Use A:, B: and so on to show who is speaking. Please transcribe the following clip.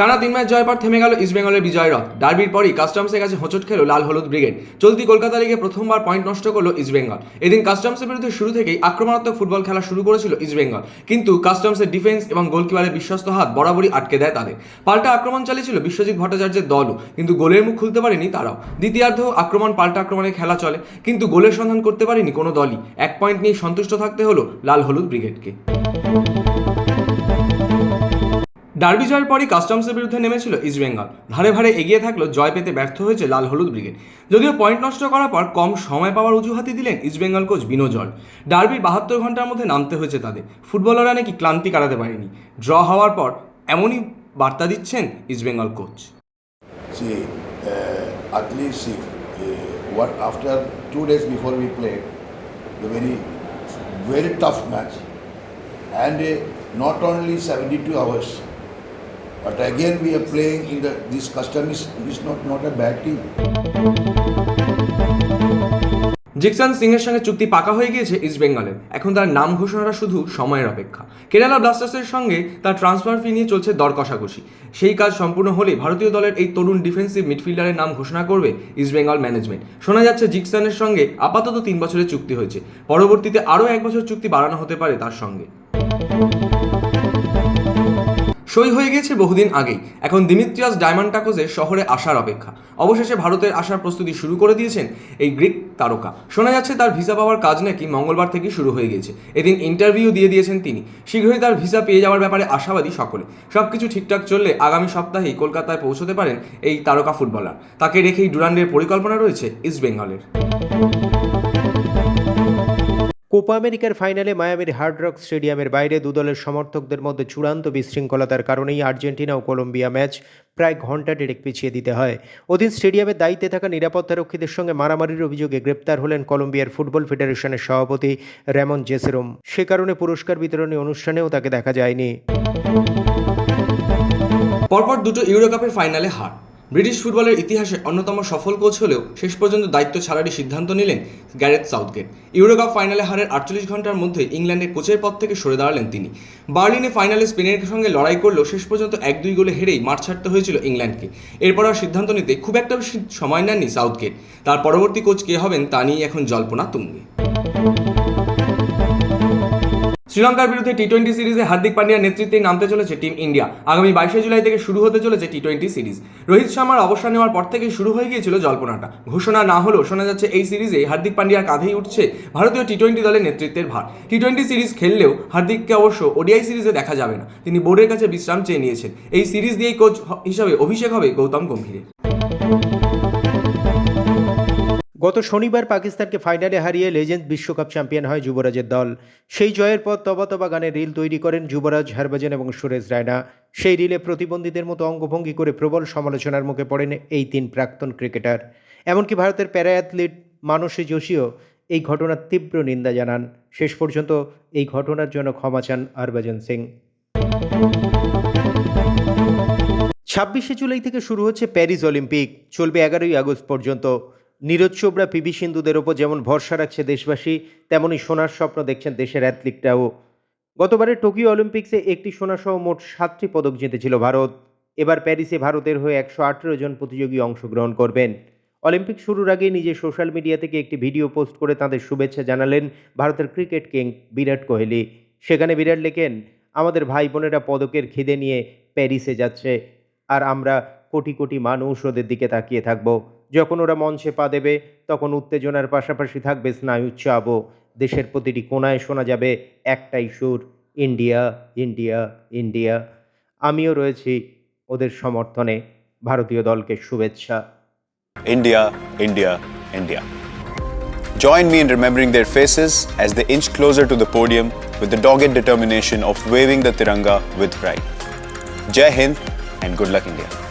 A: টানা তিন ম্যাচ জয়ের পর থেমে গেল ইস্টবেঙ্গলের বিজয় রথ। ডার্বির পরই কাস্টমসের কাছে হোঁচট খেলো লাল হলুদ ব্রিগেড। চলতি কলকাতা লিগে প্রথমবার পয়েন্ট নষ্ট করল ইস্টবেঙ্গল এদিন কাস্টমসের বিরুদ্ধে শুরু থেকেই আক্রমণাত্মক ফুটবল খেলা শুরু করেছিল ইস্টবেঙ্গল কিন্তু কাস্টমসের ডিফেন্স এবং গোলকিপারের বিশ্বস্ত হাত বরাবরই আটকে দেয় তাদের। পাল্টা আক্রমণ চালিয়েছিল বিশ্বজিৎ ভট্টাচার্যের দলও। কিন্তু গোলের মুখ খুলতে পারেনি তারাও। দ্বিতীয়ার্ধ আক্রমণ পাল্টা আক্রমণে খেলা চলে। কিন্তু গোলের সন্ধান করতে পারেনি কোনো দলই। এক পয়েন্ট নিয়ে সন্তুষ্ট থাকতে হলো লাল হলুদ ব্রিগেডকে। ডার্বি জয়ের পরই কাস্টমসের বিরুদ্ধে নেমেছিল ইস্টবেঙ্গল ধারে ভারে এগিয়ে থাকলেও জয় পেতে ব্যর্থ হয়েছে লাল হলুদ ব্রিগেড। যদিও পয়েন্ট নষ্ট করার পর কম সময় পাওয়ার অজুহাতি দিলেন ইস্টবেঙ্গল কোচ বিনোজল ডার্বির বাহাত্তর ঘণ্টার মধ্যে নামতে হয়েছে তাদের। ফুটবলাররা নাকি ক্লান্তি কাটাতে পারেনি। ড্র হওয়ার পর এমনই বার্তা দিচ্ছেন East Bengal coach.
B: Uh, uh, and uh, not only 72 hours, but again we are playing in the this custom is, is not not a bad team.
A: Jeakson সিংয়ের সঙ্গে চুক্তি পাকা হয়ে গিয়েছে ইস্টবেঙ্গলের এখন তার নাম ঘোষণাটা শুধু সময়ের অপেক্ষা। কেরালা ব্লাস্টার্সের সঙ্গে তার ট্রান্সফার ফি নিয়ে চলছে দর কষাকষি। সেই কাজ সম্পূর্ণ হলে ভারতীয় দলের এই তরুণ ডিফেন্সিভ মিডফিল্ডারের নাম ঘোষণা করবে ইস্টবেঙ্গল ম্যানেজমেন্ট শোনা যাচ্ছে জিকসানের সঙ্গে আপাতত তিন বছরের চুক্তি হয়েছে। পরবর্তীতে আরও এক বছর চুক্তি বাড়ানো হতে পারে তার সঙ্গে। সই হয়ে গেছে বহুদিন আগেই। এখন দিমিত্রিয়াস ডায়মন্ড টাকোজের শহরে আসার অপেক্ষা। অবশেষে ভারতের আসার প্রস্তুতি শুরু করে দিয়েছেন এই গ্রিক তারকা। শোনা যাচ্ছে তার ভিসা পাওয়ার কাজ নাকি মঙ্গলবার থেকে শুরু হয়ে গেছে। এদিন ইন্টারভিউ দিয়ে দিয়েছেন তিনি। শীঘ্রই তার ভিসা পেয়ে যাওয়ার ব্যাপারে আশাবাদী সকলে। সব কিছু ঠিকঠাক চললে আগামী সপ্তাহেই কলকাতায় পৌঁছতে পারেন এই তারকা ফুটবলার। তাকে রেখেই ডুরান্ডের পরিকল্পনা রয়েছে ইস্ট বেঙ্গলের।
C: কোপা আমেরিকার ফাইনালে মায়ামির হার্ড রক স্টেডিয়ামের বাইরে দু দলের সমর্থকদের মধ্যে চূড়ান্ত বিশৃঙ্খলতার কারণেই আর্জেন্টিনা ও কলম্বিয়া ম্যাচ প্রায় ঘণ্টা ডেরেক পিছিয়ে দিতে হয়। ওদিন স্টেডিয়ামের দায়িত্বে থাকা নিরাপত্তারক্ষীদের সঙ্গে মারামারির অভিযোগে গ্রেপ্তার হলেন কলম্বিয়ার ফুটবল ফেডারেশনের সভাপতি রেমন জেসেরোম। সে কারণে পুরস্কার বিতরণী অনুষ্ঠানেও তাকে দেখা যায়নি।
A: পরপর দুটো ইউরো কাপের ফাইনালে হার। ব্রিটিশ ফুটবলের ইতিহাসে অন্যতম সফল কোচ হলেও শেষ পর্যন্ত দায়িত্ব ছাড়ারই সিদ্ধান্ত নিলেন গ্যারেথ সাউথগেট। ইউরো কাপ ফাইনালে হারের আটচল্লিশ ঘণ্টার মধ্যে ইংল্যান্ডের কোচের পদ থেকে সরে দাঁড়ালেন তিনি। বার্লিনে ফাইনালে স্পেনের সঙ্গে লড়াই করলেও শেষ পর্যন্ত এক দুই গোলে হেরেই মাঠ ছাড়তে হয়েছিল ইংল্যান্ডকে। এরপর আর সিদ্ধান্ত নিতে খুব একটা বেশি সময় নেননি সাউথগেট। তার পরবর্তী কোচ কে হবেন তা নিয়ে এখন জল্পনা তুঙ্গে। শ্রীলঙ্কার বিরুদ্ধে টি টোয়েন্টি সিরিজে হার্দিক পান্ডিয়ার নেতৃত্বে নামতে চলেছে টিম ইন্ডিয়া। আগামী বাইশে জুলাই থেকে শুরু হতে চলেছে টি টোয়েন্টি সিরিজ। রোহিত শর্মার অবসর নেওয়ার পর থেকেই শুরু হয়ে গিয়েছিল জল্পনাটা। ঘোষণা না হলেও শোনা যাচ্ছে এই সিরিজে হার্দিক পান্ডিয়ার কাঁধেই উঠছে ভারতীয় টি টোয়েন্টি দলের নেতৃত্বের ভার। টি টোয়েন্টি সিরিজ খেললেও হার্দিককে অবশ্য ওডিআই সিরিজে দেখা যাবে না। তিনি বোর্ডের কাছে বিশ্রাম চেয়ে নিয়েছেন। এই সিরিজ দিয়েই কোচ হিসাবে অভিষেক হবে গৌতম গম্ভীরের
C: গত শনিবার পাকিস্তানকে ফাইনালে হারিয়ে লেজেন্ড বিশ্বকাপ চ্যাম্পিয়ন হয় যুবরাজের দল। সেই জয়ের পর তবা তবা গানের রিল তৈরি করেন যুবরাজ, হরভজন এবং সুরেশ রায়না। সেই রিলে প্রতিবন্ধীদের মতো অঙ্গভঙ্গি করে প্রবল সমালোচনার মুখে পড়েন এই তিন প্রাক্তন ক্রিকেটার। এমনকি ভারতের প্যারা অ্যাথলিট মানসী যোশীও এই ঘটনার তীব্র নিন্দা জানান। শেষ পর্যন্ত এই ঘটনার জন্য ক্ষমা চান হরভজন সিং। ছাব্বিশে জুলাই থেকে শুরু হচ্ছে প্যারিস অলিম্পিক। চলবে এগারোই আগস্ট পর্যন্ত। নীরজ চোপড়া, পিভি সিন্ধুদের ওপর যেমন ভরসা রাখছে দেশবাসী তেমনই সোনার স্বপ্ন দেখছেন দেশের অ্যাথলিকরাও গতবারের টোকিও অলিম্পিক্সে একটি সোনাসহ মোট সাতটি পদক জিতেছিল ভারত। এবার প্যারিসে ভারতের হয়ে একশো আঠেরো জন প্রতিযোগী অংশগ্রহণ করবেন। অলিম্পিক শুরুর আগে নিজে সোশ্যাল মিডিয়া থেকে একটি ভিডিও পোস্ট করে তাদের শুভেচ্ছা জানালেন ভারতের ক্রিকেট কিং বিরাট কোহলি। সেখানে বিরাট লেখেন, আমাদের ভাই বোনেরা পদকের খিদে নিয়ে প্যারিসে যাচ্ছে, আর আমরা কোটি কোটি মানুষ ওদের দিকে তাকিয়ে থাকব। যখন ওরা মঞ্চে পা দেবে তখন উত্তেজনার পাশাপাশি থাকবে স্নায়ুচ্চাপও দেশের প্রতিটি কোনায় শোনা যাবে একটাই সুর ইন্ডিয়া ইন্ডিয়া ইন্ডিয়া আমিও রয়েছি ওদের সমর্থনে ভারতীয় দলকে শুভেচ্ছা
D: India, India, India. Join me in remembering their faces as they inch closer to the podium with the dogged determination of waving the Tiranga with pride. Jai Hind and good luck, India.